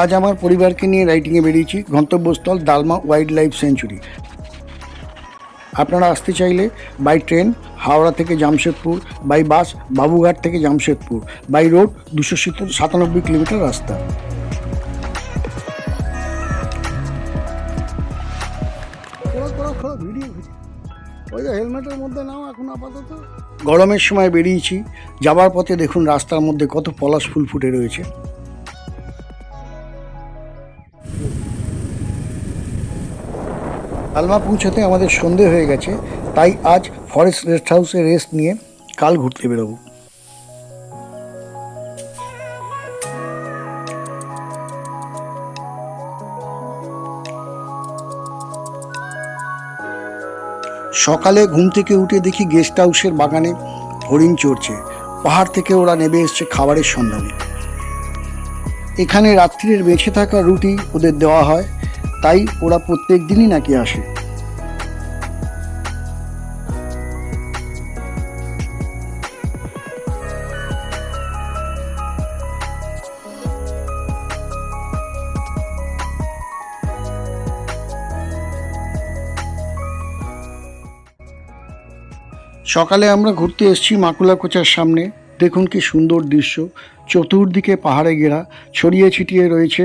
আজ আমার পরিবারকে নিয়ে রাইডিংয়ে বেরিয়েছি গন্তব্যস্থল দালমা ওয়াইল্ড লাইফ সেঞ্চুরি আপনারা আসতে চাইলে বাই ট্রেন হাওড়া থেকে জামশেদপুর বাই বাস বাবুঘাট থেকে জামশেদপুর বাই রোড দুশো সাতানব্বই কিলোমিটার রাস্তা। ওই হেলমেটের মধ্যে নাও এখন আপাতত। গরমের সময় বেরিয়েছি যাবার পথে দেখুন রাস্তার মধ্যে কত পলাশ ফুল ফুটে রয়েছে। আলমা পৌঁছাতে আমাদের সন্ধে হয়ে গেছে, তাই আজ ফরেস্ট রেস্ট হাউসে রেস্ট নিয়ে কাল ঘুরতে বেরোবো। সকালে ঘুম থেকে উঠে দেখি গেস্ট হাউসের বাগানে হরিণ চড়ছে, পাহাড় থেকে ওরা নেমে এসছে খাবারের সন্ধানে। এখানে রাত্রির বেঁচে থাকা রুটি ওদের দেওয়া হয় তাই ওরা প্রত্যেক দিনই নাকি আসে। সকালে আমরা ঘুরতে এসেছি মাকুলা কোচার সামনে। দেখুন কি সুন্দর দৃশ্য। চতুর্দিকে পাহাড়ে ঘেরা, ছড়িয়ে ছিটিয়ে রয়েছে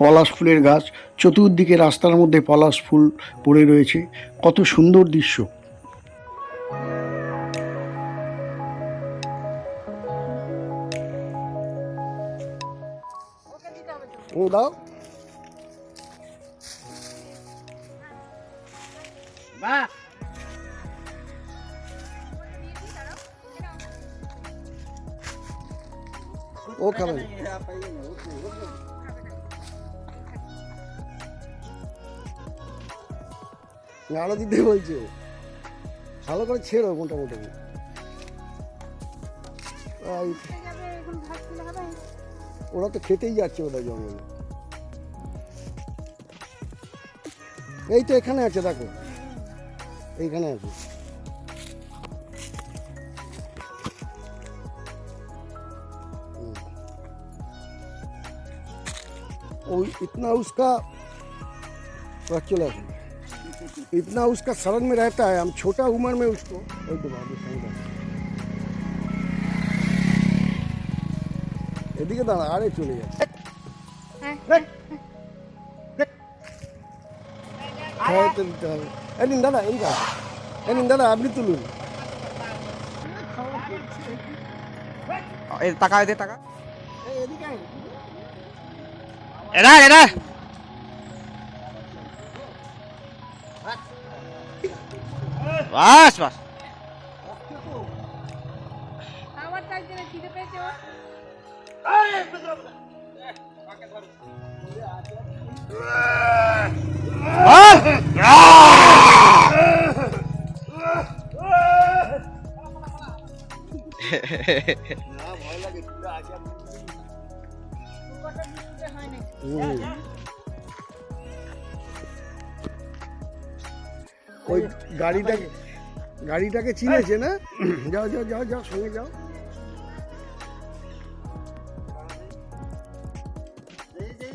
পলাশ ফুলের গাছ চতুর্দিকে রাস্তার মধ্যে পলাশ ফুল পড়ে রয়েছে। কত সুন্দর দৃশ্য। ও দাও। ও খাবে। আরো দিতে বলছে ভালো করে ছেড়ো মোটামুটি এই, ওরা তো খেতেই যাচ্ছে ওদের জঙ্গলে এই তো এখানে আছে দেখো এইখানে আছে वो इतना उसका चला इतना उसका शरण में रहता है हम छोटा उम्र में उसको ओए तो बाबू सही बात। এদিকে দাঁড়া আরে চলে যাচ্ছে হ্যাঁ তো দিতে হবে এ নিন দাদা এই গাছ এ নিন দাদা আপনি তুলুন এই টাকা দে টাকা এই, এদিকে আয়। এরা এরা বাস বাস। না পেয়েছে ওর ওই গাড়িটাকে গাড়িটাকে চিনেছে না? যাও যাও যাও যাও সঙ্গে যাও।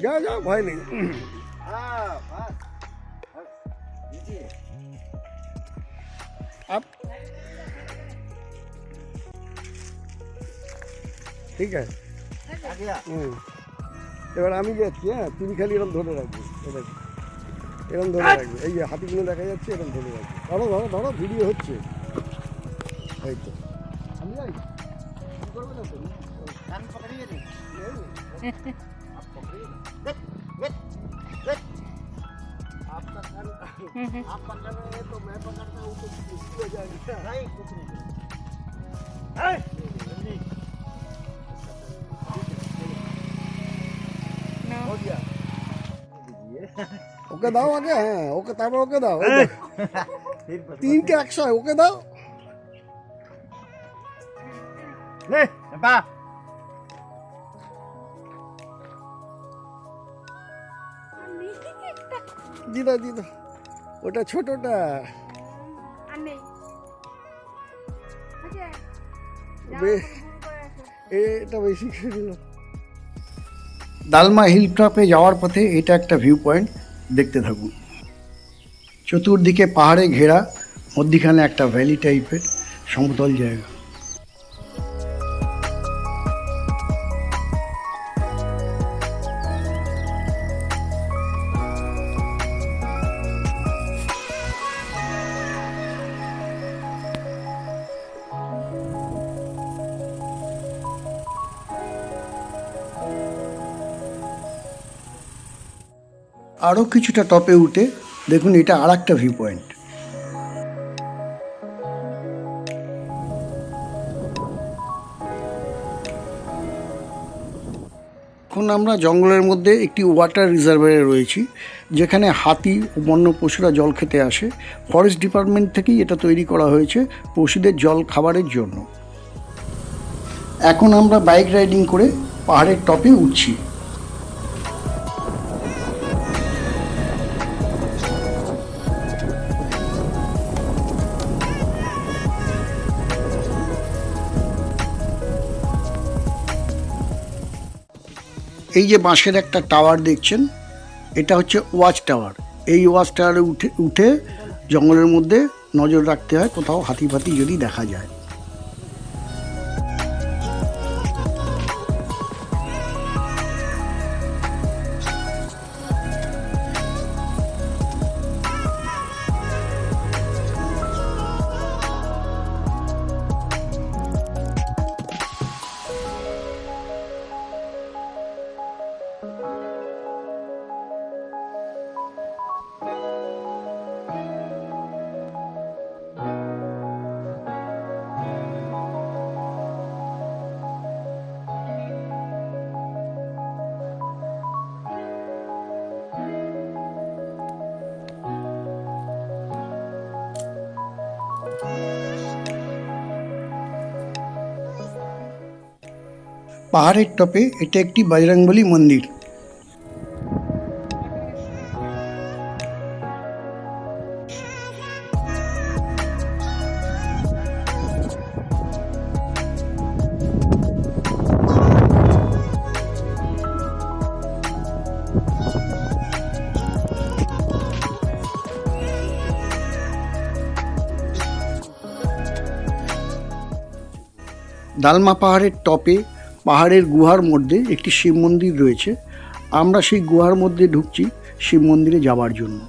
যাও যাও ভয় নেই। ঠিক আছে। এবার আমি যাচ্ছি হ্যাঁ তুমি খালি এরকম ধরে রাখবে। এরকম ধরে রাখবে এই যে হাতিগুলো দেখা যাচ্ছে এরকম ধরে রাখবে ধরো ধরো ধরো ভিডিও হচ্ছে এই তো আমি যাই কি করবে না তো? आपका कान आप पकड़ रहे हैं तो मैं पकड़ता हूँ तो मुश्किल हो जाएगा नहीं कुछ नहीं हो गया ওকে দাও আগে হ্যাঁ ওকে তারপর ওকে দাও। তিনটে একশো ওকে দাও। বা দিদা দিদা ওটা ছোটটা। এটা বেশি খেয়ে দিল দালমা হিল টপে যাওয়ার পথে এটা একটা ভিউ পয়েন্ট দেখতে থাকুন। চতুর্দিকে পাহাড়ে ঘেরা মধ্যিখানে একটা ভ্যালি টাইপের সমতল জায়গা। আরও কিছুটা টপে উঠে দেখুন এটা আর একটা ভিউ পয়েন্ট এখন আমরা জঙ্গলের মধ্যে একটি ওয়াটার রিজার্ভারে রয়েছি, যেখানে হাতি ও বন্য পশুরা জল খেতে আসে। ফরেস্ট ডিপার্টমেন্ট থেকেই এটা তৈরি করা হয়েছে পশুদের জল খাবারের জন্য। এখন আমরা বাইক রাইডিং করে পাহাড়ের টপে উঠছি। এই যে বাঁশের একটা টাওয়ার দেখছেন, এটা হচ্ছে ওয়াচ টাওয়ার। এই ওয়াচ টাওয়ারে উঠে উঠে জঙ্গলের মধ্যে নজর রাখতে হয়, কোথাও হাতি ফাতি যদি দেখা যায়। পাহাড়ের টপে এটা একটি বজরংবলী মন্দির। দালমা পাহাড়ের টপে পাহাড়ের গুহার মধ্যে একটি শিব মন্দির রয়েছে। আমরা সেই গুহার মধ্যে ঢুকছি শিব মন্দিরে যাওয়ার জন্য।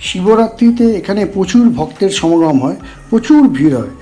শিবরাত্রিতে এখানে প্রচুর ভক্তের সমাগম হয়, প্রচুর ভিড় হয়।